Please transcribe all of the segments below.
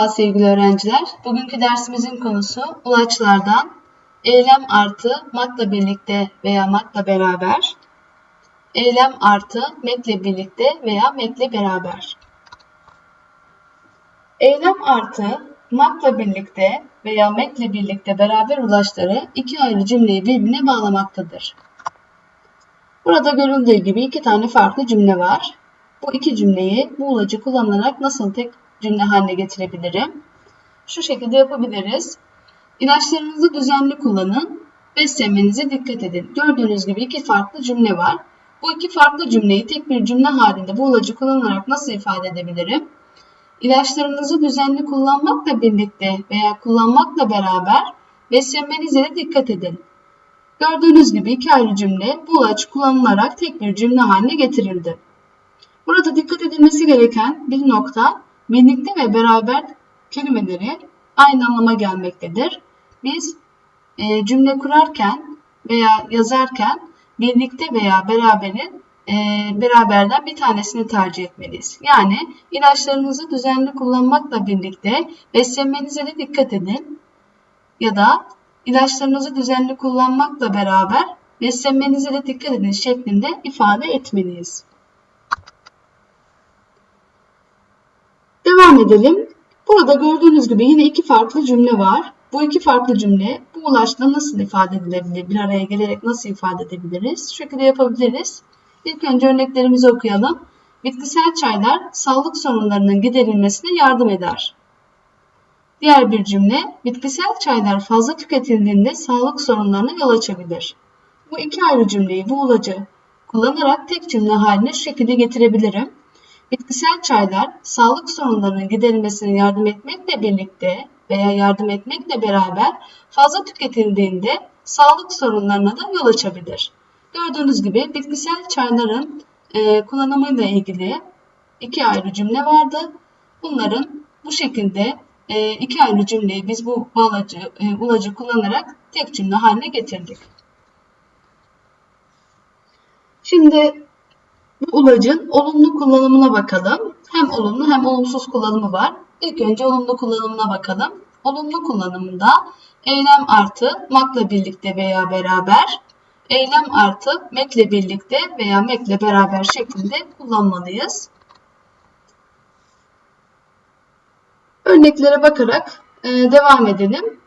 Merhaba sevgili öğrenciler. Bugünkü dersimizin konusu ulaçlardan eylem artı makla birlikte veya makla beraber, eylem artı mekle birlikte veya mekle beraber. Eylem artı makla birlikte veya mekle birlikte beraber ulaçları iki ayrı cümleyi birbirine bağlamaktadır. Burada görüldüğü gibi iki tane farklı cümle var. Bu iki cümleyi bu ulacı kullanarak nasıl tek cümle haline getirebilirim? Şu şekilde yapabiliriz. İlaçlarınızı düzenli kullanın. Beslenmenize dikkat edin. Gördüğünüz gibi iki farklı cümle var. Bu iki farklı cümleyi tek bir cümle halinde bu ulacı kullanarak nasıl ifade edebilirim? İlaçlarınızı düzenli kullanmakla birlikte veya kullanmakla beraber beslenmenize de dikkat edin. Gördüğünüz gibi iki ayrı cümle bu ulaç kullanılarak tek bir cümle haline getirildi. Burada dikkat edilmesi gereken bir nokta birlikte ve beraber kelimeleri aynı anlama gelmektedir. Biz e, cümle kurarken veya yazarken birlikte veya beraberin e, beraberden bir tanesini tercih etmeliyiz. Yani ilaçlarınızı düzenli kullanmakla birlikte beslenmenize de dikkat edin. Ya da ilaçlarınızı düzenli kullanmakla beraber beslenmenize de dikkat edin şeklinde ifade etmeliyiz. Devam edelim. Burada gördüğünüz gibi yine iki farklı cümle var. Bu iki farklı cümle bu ulaşla nasıl ifade edilebilir? Bir araya gelerek nasıl ifade edebiliriz? Şu şekilde yapabiliriz. İlk önce örneklerimizi okuyalım. Bitkisel çaylar sağlık sorunlarının giderilmesine yardım eder. Diğer bir cümle, bitkisel çaylar fazla tüketildiğinde sağlık sorunlarına yol açabilir. Bu iki ayrı cümleyi bu ulacı kullanarak tek cümle haline şu şekilde getirebilirim. Bitkisel çaylar sağlık sorunlarının giderilmesine yardım etmekle birlikte veya yardım etmekle beraber fazla tüketildiğinde sağlık sorunlarına da yol açabilir. Gördüğünüz gibi bitkisel çayların e, kullanımıyla ilgili iki ayrı cümle vardı. Bunların bu şekilde e, iki ayrı cümleyi biz bu bağlacı, e, ulacı kullanarak tek cümle haline getirdik. Şimdi bu ulacın olumlu kullanımına bakalım. Hem olumlu hem olumsuz kullanımı var. İlk önce olumlu kullanımına bakalım. Olumlu kullanımında eylem artı makla birlikte veya beraber, eylem artı mekle birlikte veya mekle beraber şeklinde kullanmalıyız. Örneklere bakarak e, devam edelim.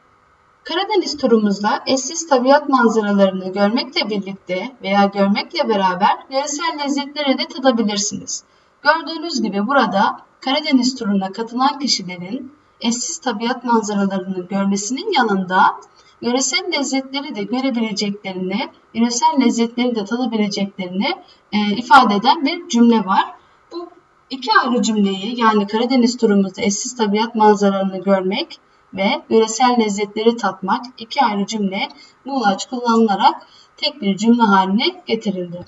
Karadeniz turumuzda eşsiz tabiat manzaralarını görmekle birlikte veya görmekle beraber yöresel lezzetleri de tadabilirsiniz. Gördüğünüz gibi burada Karadeniz turuna katılan kişilerin eşsiz tabiat manzaralarını görmesinin yanında yöresel lezzetleri de görebileceklerini, yöresel lezzetleri de tadabileceklerini e, ifade eden bir cümle var. Bu iki ayrı cümleyi yani Karadeniz turumuzda eşsiz tabiat manzaralarını görmek ve yöresel lezzetleri tatmak iki ayrı cümle muğlaç kullanılarak tek bir cümle haline getirildi.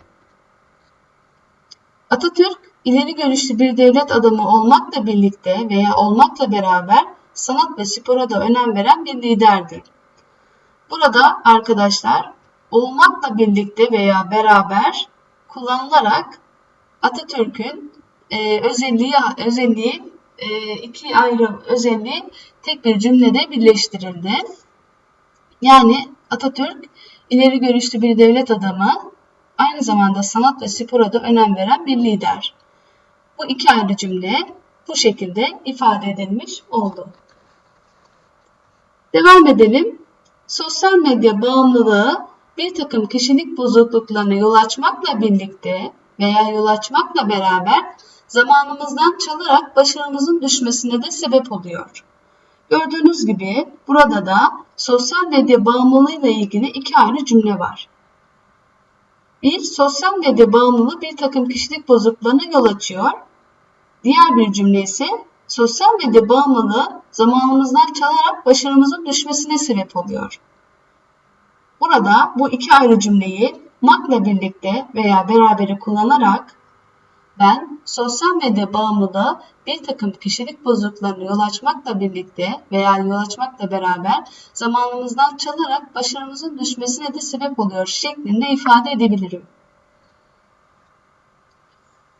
Atatürk ileri görüşlü bir devlet adamı olmakla birlikte veya olmakla beraber sanat ve spora da önem veren bir liderdi. Burada arkadaşlar olmakla birlikte veya beraber kullanılarak Atatürk'ün e, özelliği özelliği iki ayrı özelliği tek bir cümlede birleştirildi. Yani Atatürk ileri görüşlü bir devlet adamı, aynı zamanda sanat ve spora da önem veren bir lider. Bu iki ayrı cümle bu şekilde ifade edilmiş oldu. Devam edelim. Sosyal medya bağımlılığı bir takım kişilik bozukluklarına yol açmakla birlikte veya yol açmakla beraber zamanımızdan çalarak başarımızın düşmesine de sebep oluyor. Gördüğünüz gibi burada da sosyal medya bağımlılığıyla ilgili iki ayrı cümle var. Bir, sosyal medya bağımlılığı bir takım kişilik bozukluğuna yol açıyor. Diğer bir cümle ise sosyal medya bağımlılığı zamanımızdan çalarak başarımızın düşmesine sebep oluyor. Burada bu iki ayrı cümleyi makla birlikte veya beraberi kullanarak ben sosyal medya bağımlılığı bir takım kişilik bozukluklarına yol açmakla birlikte veya yol açmakla beraber zamanımızdan çalarak başarımızın düşmesine de sebep oluyor şeklinde ifade edebilirim.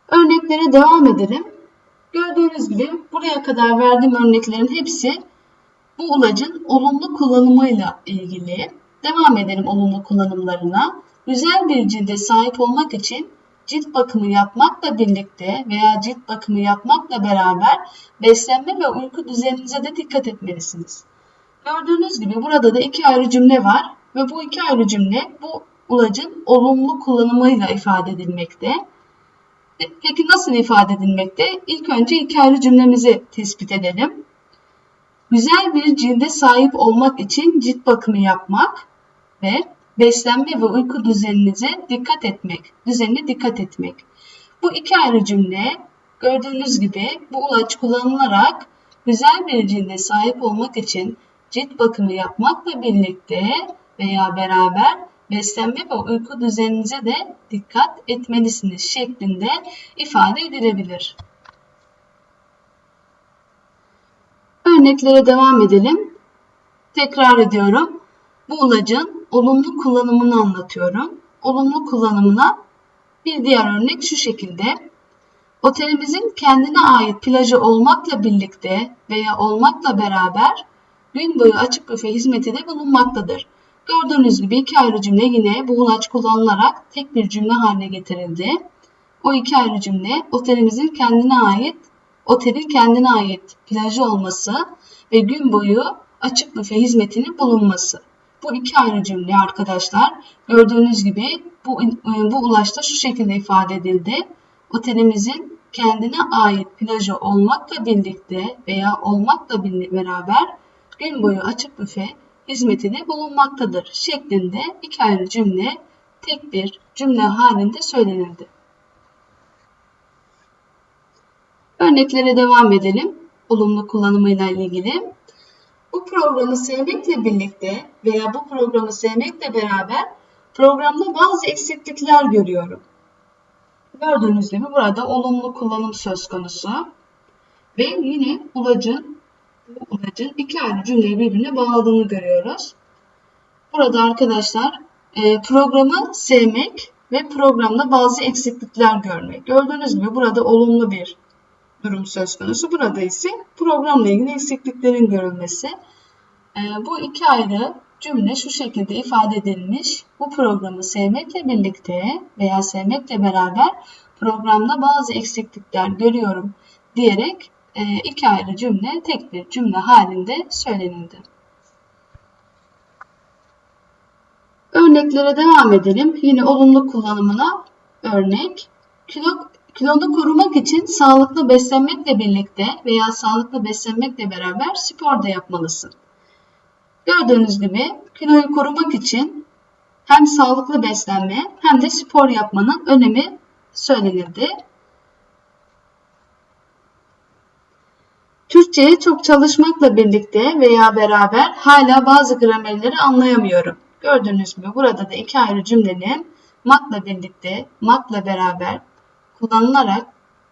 Örneklere devam edelim. Gördüğünüz gibi buraya kadar verdiğim örneklerin hepsi bu ulacın olumlu kullanımıyla ilgili. Devam edelim olumlu kullanımlarına. Güzel bir cilde sahip olmak için cilt bakımı yapmakla birlikte veya cilt bakımı yapmakla beraber beslenme ve uyku düzeninize de dikkat etmelisiniz. Gördüğünüz gibi burada da iki ayrı cümle var ve bu iki ayrı cümle bu ulacın olumlu kullanımıyla ifade edilmekte. E, Peki nasıl ifade edilmekte? İlk önce iki ayrı cümlemizi tespit edelim. Güzel bir cilde sahip olmak için cilt bakımı yapmak ve beslenme ve uyku düzeninize dikkat etmek, düzenine dikkat etmek. Bu iki ayrı cümle gördüğünüz gibi bu ulaç kullanılarak güzel bir cilde sahip olmak için cilt bakımı yapmakla birlikte veya beraber beslenme ve uyku düzeninize de dikkat etmelisiniz şeklinde ifade edilebilir. Örneklere devam edelim. Tekrar ediyorum. Bu ulacın olumlu kullanımını anlatıyorum. Olumlu kullanımına bir diğer örnek şu şekilde. Otelimizin kendine ait plajı olmakla birlikte veya olmakla beraber gün boyu açık büfe hizmeti de bulunmaktadır. Gördüğünüz gibi iki ayrı cümle yine bu kullanılarak tek bir cümle haline getirildi. O iki ayrı cümle otelimizin kendine ait, otelin kendine ait plajı olması ve gün boyu açık büfe hizmetinin bulunması. Bu iki ayrı cümle arkadaşlar. Gördüğünüz gibi bu, bu ulaşta şu şekilde ifade edildi. Otelimizin kendine ait plajı olmakla birlikte veya olmakla beraber gün boyu açık büfe hizmetinde bulunmaktadır şeklinde iki ayrı cümle tek bir cümle halinde söylenildi. Örneklere devam edelim. Olumlu kullanımıyla ilgili. Bu programı sevmekle birlikte veya bu programı sevmekle beraber programda bazı eksiklikler görüyorum. Gördüğünüz gibi burada olumlu kullanım söz konusu. Ve yine ulacın ulacın iki ayrı cümleyi birbirine bağladığını görüyoruz. Burada arkadaşlar e, programı sevmek ve programda bazı eksiklikler görmek. Gördüğünüz gibi burada olumlu bir durum söz konusu. Burada ise programla ilgili eksikliklerin görülmesi. E, bu iki ayrı cümle şu şekilde ifade edilmiş. Bu programı sevmekle birlikte veya sevmekle beraber programda bazı eksiklikler görüyorum diyerek e, iki ayrı cümle tek bir cümle halinde söylenildi. Örneklere devam edelim. Yine olumlu kullanımına örnek. Kilo, kilonu korumak için sağlıklı beslenmekle birlikte veya sağlıklı beslenmekle beraber spor da yapmalısın. Gördüğünüz gibi kiloyu korumak için hem sağlıklı beslenme hem de spor yapmanın önemi söylenildi. Türkçe'ye çok çalışmakla birlikte veya beraber hala bazı gramerleri anlayamıyorum. Gördüğünüz gibi burada da iki ayrı cümlenin makla birlikte, makla beraber kullanılarak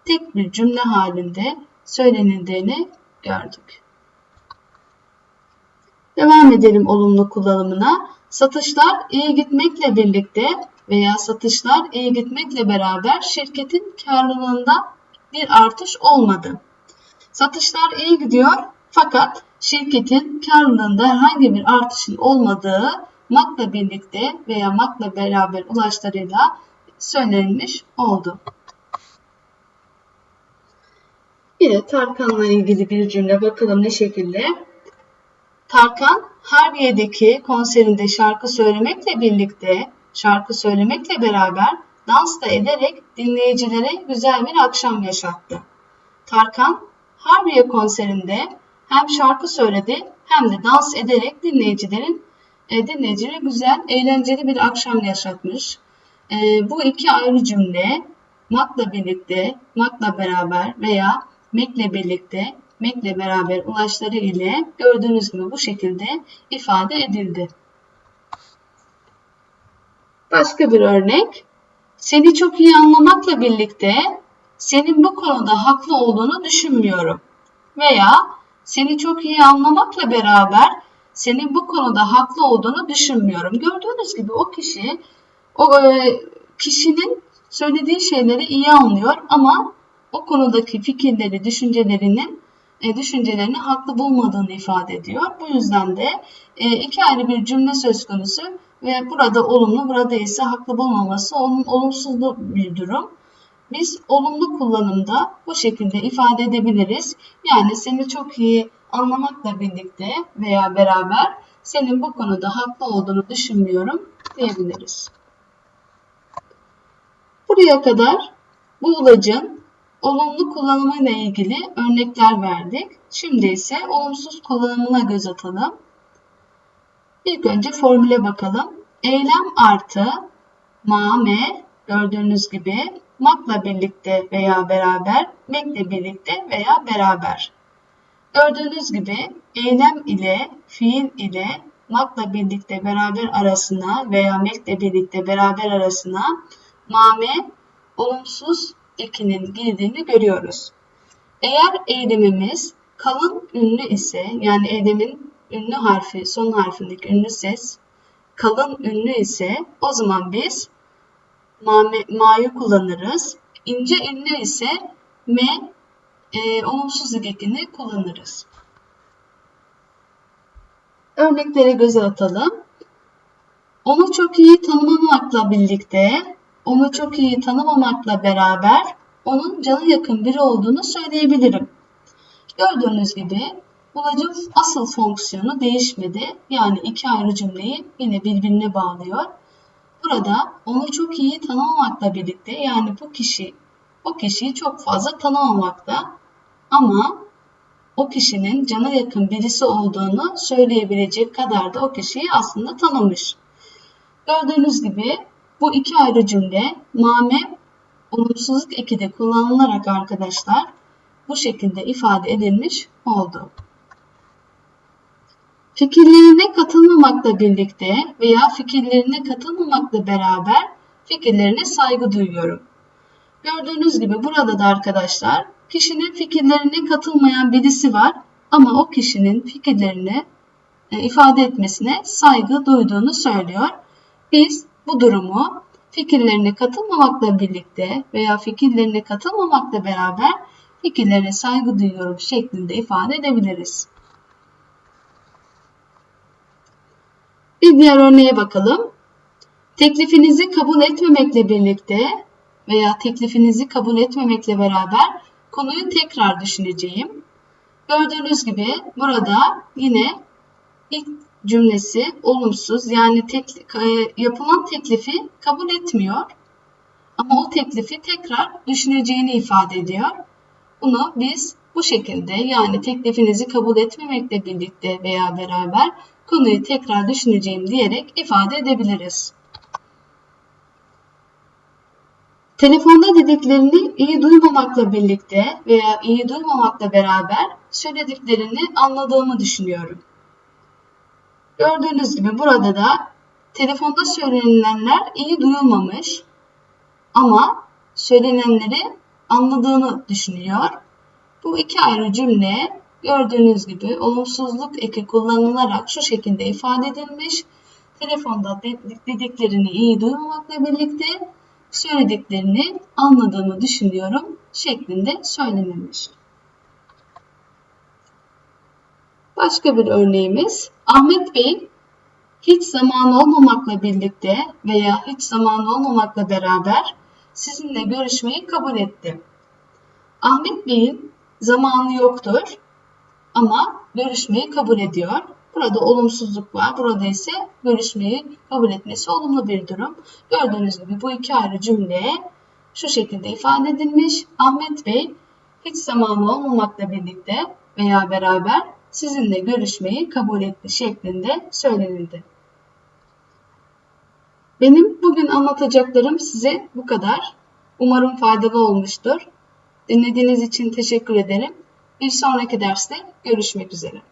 tek bir cümle halinde söylenildiğini gördük. Devam edelim olumlu kullanımına. Satışlar iyi gitmekle birlikte veya satışlar iyi gitmekle beraber şirketin karlılığında bir artış olmadı. Satışlar iyi gidiyor fakat şirketin karlılığında herhangi bir artışın olmadığı MAK'la birlikte veya MAK'la beraber ulaşlarıyla söylenmiş oldu. Yine Tarkan'la ilgili bir cümle bakalım ne şekilde. Tarkan Harbiye'deki konserinde şarkı söylemekle birlikte, şarkı söylemekle beraber dans da ederek dinleyicilere güzel bir akşam yaşattı. Tarkan Harbiye konserinde hem şarkı söyledi hem de dans ederek dinleyicilerin e, dinleyicilere güzel, eğlenceli bir akşam yaşatmış. E, bu iki ayrı cümle makla birlikte, makla beraber veya mekle birlikte, mekle beraber ulaşları ile gördüğünüz gibi bu şekilde ifade edildi. Başka bir örnek. Seni çok iyi anlamakla birlikte senin bu konuda haklı olduğunu düşünmüyorum. Veya seni çok iyi anlamakla beraber senin bu konuda haklı olduğunu düşünmüyorum. Gördüğünüz gibi o kişi o e, kişinin söylediği şeyleri iyi anlıyor ama o konudaki fikirleri, düşüncelerinin e, düşüncelerini haklı bulmadığını ifade ediyor. Bu yüzden de e, iki ayrı bir cümle söz konusu ve burada olumlu, burada ise haklı bulmaması onun olumsuz bir durum. Biz olumlu kullanımda bu şekilde ifade edebiliriz. Yani seni çok iyi anlamakla birlikte veya beraber senin bu konuda haklı olduğunu düşünmüyorum diyebiliriz. Buraya kadar bu ulacın olumlu kullanımıyla ilgili örnekler verdik. Şimdi ise olumsuz kullanımına göz atalım. İlk önce formüle bakalım. Eylem artı ma, me gördüğünüz gibi makla birlikte veya beraber, mekle birlikte veya beraber. Gördüğünüz gibi eylem ile, fiil ile makla birlikte beraber arasına veya mekle birlikte beraber arasına mame olumsuz ekinin girdiğini görüyoruz. Eğer eylemimiz kalın ünlü ise yani eylemin ünlü harfi son harfindeki ünlü ses kalın ünlü ise o zaman biz ma'yı ma kullanırız. İnce ünlü ise me e, olumsuz ekini kullanırız. Örneklere göz atalım. Onu çok iyi tanımamakla birlikte onu çok iyi tanımamakla beraber onun canı yakın biri olduğunu söyleyebilirim. Gördüğünüz gibi bulacın asıl fonksiyonu değişmedi. Yani iki ayrı cümleyi yine birbirine bağlıyor. Burada onu çok iyi tanımamakla birlikte yani bu kişi o kişiyi çok fazla tanımamakta ama o kişinin cana yakın birisi olduğunu söyleyebilecek kadar da o kişiyi aslında tanımış. Gördüğünüz gibi bu iki ayrı cümle mame olumsuzluk eki de kullanılarak arkadaşlar bu şekilde ifade edilmiş oldu. Fikirlerine katılmamakla birlikte veya fikirlerine katılmamakla beraber fikirlerine saygı duyuyorum. Gördüğünüz gibi burada da arkadaşlar kişinin fikirlerine katılmayan birisi var ama o kişinin fikirlerini e, ifade etmesine saygı duyduğunu söylüyor. Biz bu durumu fikirlerine katılmamakla birlikte veya fikirlerine katılmamakla beraber fikirlerine saygı duyuyorum şeklinde ifade edebiliriz. Bir diğer örneğe bakalım. Teklifinizi kabul etmemekle birlikte veya teklifinizi kabul etmemekle beraber konuyu tekrar düşüneceğim. Gördüğünüz gibi burada yine ilk cümlesi olumsuz yani tek, e, yapılan teklifi kabul etmiyor. Ama o teklifi tekrar düşüneceğini ifade ediyor. Bunu biz bu şekilde yani teklifinizi kabul etmemekle birlikte veya beraber konuyu tekrar düşüneceğim diyerek ifade edebiliriz. Telefonda dediklerini iyi duymamakla birlikte veya iyi duymamakla beraber söylediklerini anladığımı düşünüyorum. Gördüğünüz gibi burada da telefonda söylenilenler iyi duyulmamış ama söylenenleri anladığını düşünüyor. Bu iki ayrı cümle gördüğünüz gibi olumsuzluk eki kullanılarak şu şekilde ifade edilmiş. Telefonda dediklerini iyi duymamakla birlikte söylediklerini anladığımı düşünüyorum şeklinde söylenilmiş. Başka bir örneğimiz Ahmet Bey hiç zamanı olmamakla birlikte veya hiç zamanı olmamakla beraber sizinle görüşmeyi kabul etti. Ahmet Bey'in zamanı yoktur ama görüşmeyi kabul ediyor. Burada olumsuzluk var. Burada ise görüşmeyi kabul etmesi olumlu bir durum. Gördüğünüz gibi bu iki ayrı cümle şu şekilde ifade edilmiş. Ahmet Bey hiç zamanı olmamakla birlikte veya beraber sizinle görüşmeyi kabul etti şeklinde söylenildi. Benim bugün anlatacaklarım size bu kadar. Umarım faydalı olmuştur. Dinlediğiniz için teşekkür ederim. Bir sonraki derste görüşmek üzere.